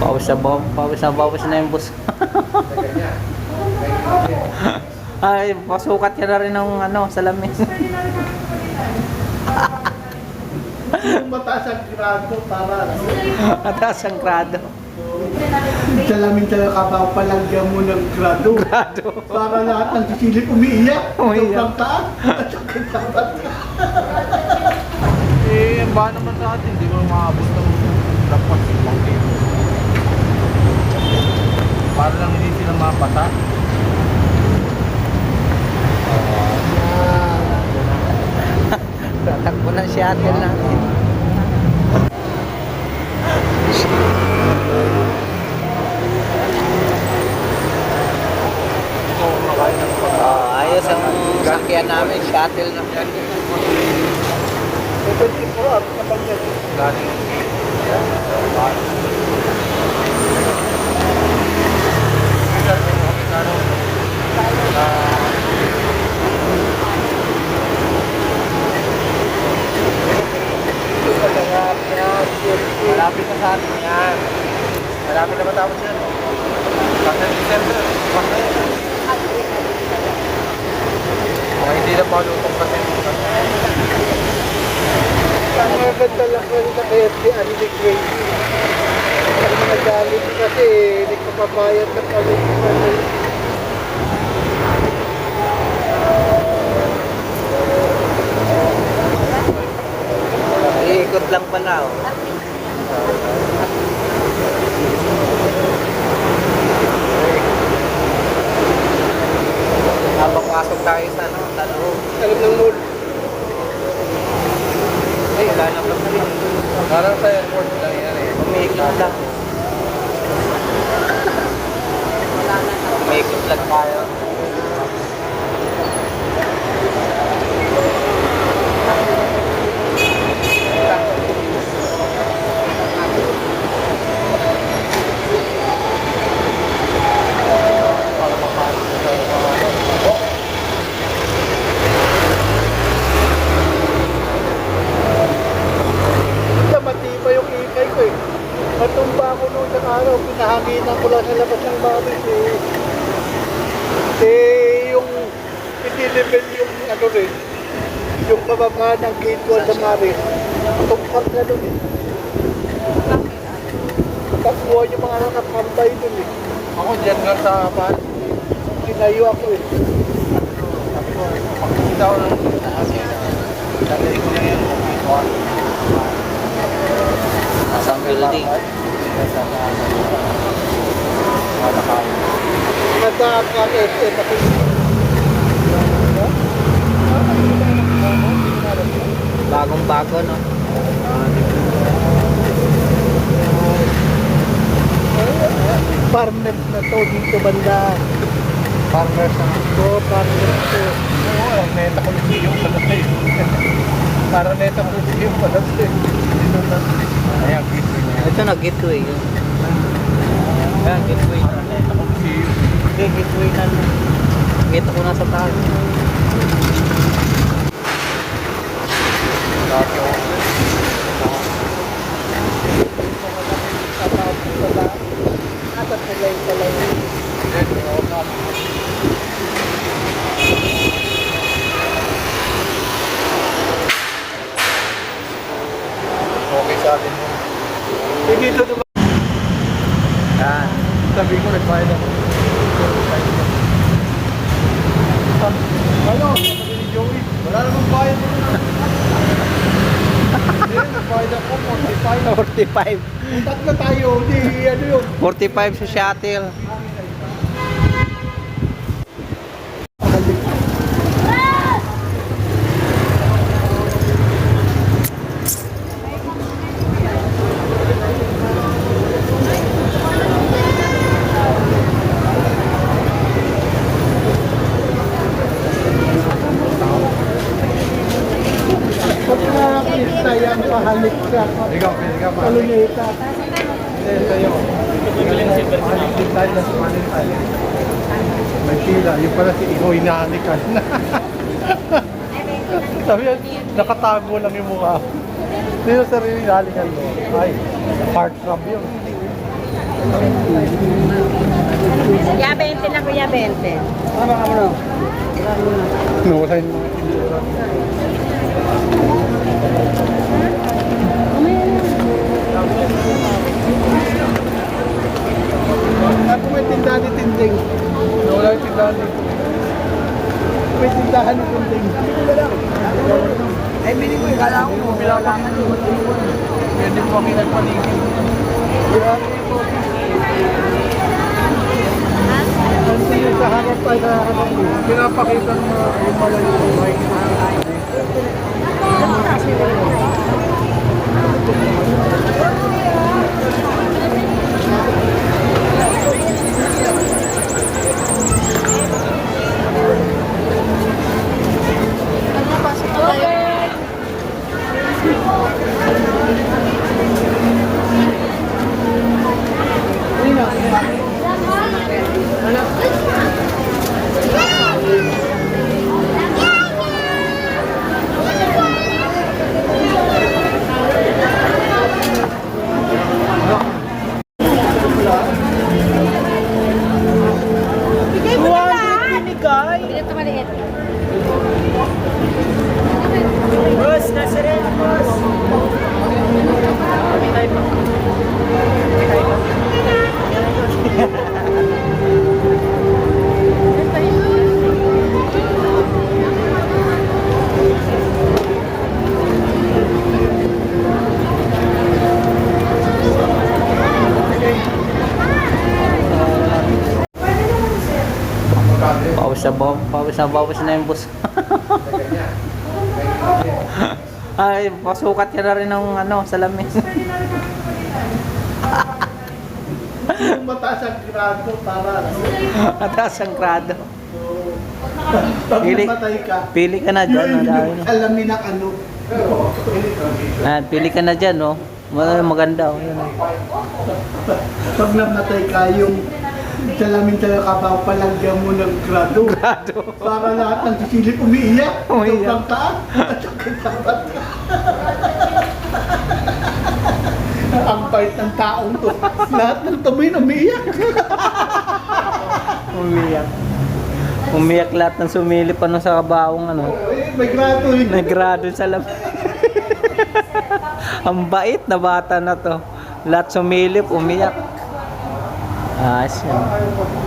Pawis na baw, pawis na pawis na yung bus. Ay, pasukat ka na rin ng ano, salamin. Yung mataas ang grado para Mataas ang grado. salamin talaga kabaw palagyan mo ng grado. Grado. Para lahat ng sisilip umiiyak. Umiiyak. Taas. At saka dapat. Eh, ang ba naman sa atin, di mo maabot ng dapat ibang game. Para lang sila mapata. Tatakbo natin. Ito, makain ng pagka. Oh, ayos ang sakyan namin, shuttle na. Pwede po at kapag yan. Galing. Malapit na sa atin yan. Malapit na matapos yan. Kasi December, baka yan. Mga hindi na palutong kasi. Ang maganda lang KFC, ano ni Crazy. Ang mga galit kasi, hindi ko pabayad ng kalit. Iikot lang pala, oh. Habang pasok tayo sa ano, talong. Alam ng mood. Ay, wala na pa rin. Parang sa airport lang yan eh. Umiikot lang. Umiikot lang tayo. Basta matibay yung ikay ko eh. Matumba ako araw, pinahanginan ko lang sa labas ng baris eh. Eh, yung pinilibel yung ano rin, yung bababa ng gate wall sa maris. Tumpak na doon eh. Takbuhan yung mga nakakambay doon eh. Ako dyan nga sa pan. Tinayo ako eh. Sabi ko, pagkakita ko ng Dali ko lang yan. Asang building. Nasa KSM ako. Bagong bago, no? Farmers na to dito banda. Farmers na. So, farmers to. Oo, neta ko yung yung pala eh. Parang neta ko yung pala eh. Dito na. Ayan, gateway na. Ito na, gateway. Yan, gateway. Parang neta ko yung Okay, gateway na. Kita ko na sa tayo. Atas na lang pala yun. Okay sa yun. Eh, dito naman. Yan. Sabi ko, nagbayad ako. Ano? Sabi ni Joey. Wala namang bayad mo na. Hindi, nagbayad ako. 45. 45. Tatlo tayo. Di, ano yun. 45 sa shuttle. Nakakita yan, pahalik ka. Ikaw, pwede ka pa. Kaluneta. Hindi, sa'yo. Mahalig tayo sa mahalig tayo. May pila. Yung pala si Iho, hinahalikan na. Sabi yan, nakatago lang yung mukha. Sino sarili hinahalikan mo? Ay, heart throb yun. Ya 20 na kuya, 20. Nawala yung mga tindera. Ay, bili ko yung kala ko. Bilawangan yung Pwede po kami nagpaligid. Kasi yung sa harap tayo sa harap. Pinapakita ng mga yung malayo yung mic. Bigay baw, pawis na yung boss. Ay, pasukat ka na rin ng ano, salamin. Yung mataas ang grado para Mataas ang grado. pag Pili- namatay ka. Pili ka na dyan, yung alamin ng ano. Ah, pili ka na dyan, no. Ma- Maganda, oh. Yun, oh. Pag namatay ka, yung salamin talaga kabaw palagyan mo ng grado. Grado. Para lahat ng sisilip umiiyak. Umiiyak. Sobrang taas. At saka dapat. Ang bait ng taong to. Lahat ng tumayin umiiyak. Umiyak. Umiyak lahat ng sumilip ano sa kabawang ano. Eh, may grado yun. Naggrado sa lam. Ang bait na bata na to. Lahat sumilip, umiyak. Ah, siya.